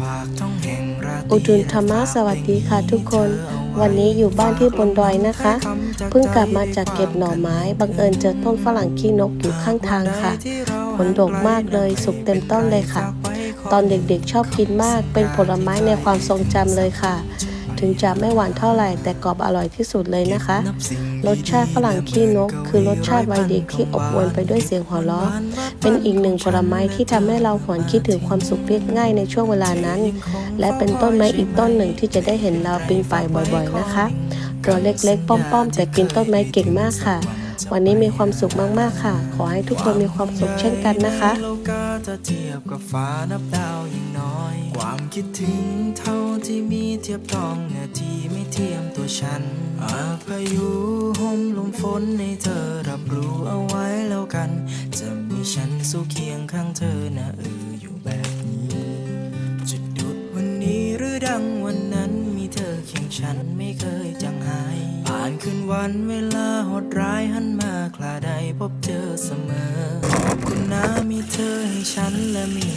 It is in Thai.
ฝากท้องแห่งราตรีอุทุลธรรมะสวัสดีค่ะทุกคน วันนี้อยู่บ้านที่บนดอยนะคะ เพิ่งกลับมาจากเก็บหน่อไม้ บังเอิญเจอต้นฝรั่งขี้นกอยู่ข้างทางค่ะ ผลดกมากเลยสุกเต็มต้นเลยค่ะ ตอนเด็กๆชอบกินมากเป็นผลไม้ในความทรงจำเลยค่ะ ถึงจะไม่หวานเท่าไหร่ แต่กรอบอร่อยที่สุดเลยนะคะ รสชาติฝรั่งขี้นก คือรสชาติวัยเด็กที่อบอวลไปด้วยเสียงหัวเราะเป็นอีกหนึ่งผลไม้ที่ทำให้เราหวนคิดถึงความสุขเรียบง่ายในช่วงเวลานั้น และเป็นต้นไม้อีกต้นหนึ่งที่จะได้เห็นเราปีนป่ายบ่อยๆนะคะตัวเล็กๆ ป้อมๆแต่กินต้นไม้เก่งมากค่ะ วันนี้มีความสุขมากๆค่ะ ขอให้ทุกคนมีความสุขเช่นกันนะคะโลกาจะเทียบกับฟ้านับดาวยิ่งน้อย ความคิดถึงเท่าที่มีเทียบทองนื้อที่ไม่เทียมตัวฉันอาพายุห่มลมฝนในเธอรับรู้เอาไว้แล้วกัน จะมีฉันสู้เคียงข้างเธอนะเอออยู่แบบนี้จะดุดวันนี้หรือดังวันนั้นมีเธอเคียงฉันไม่เคยจางายผ่านคืนวันเวลาโหดร้ายหันมาคลาใดพบเจอเสมอ ขอบคุณนะมีเธอให้ฉันและมี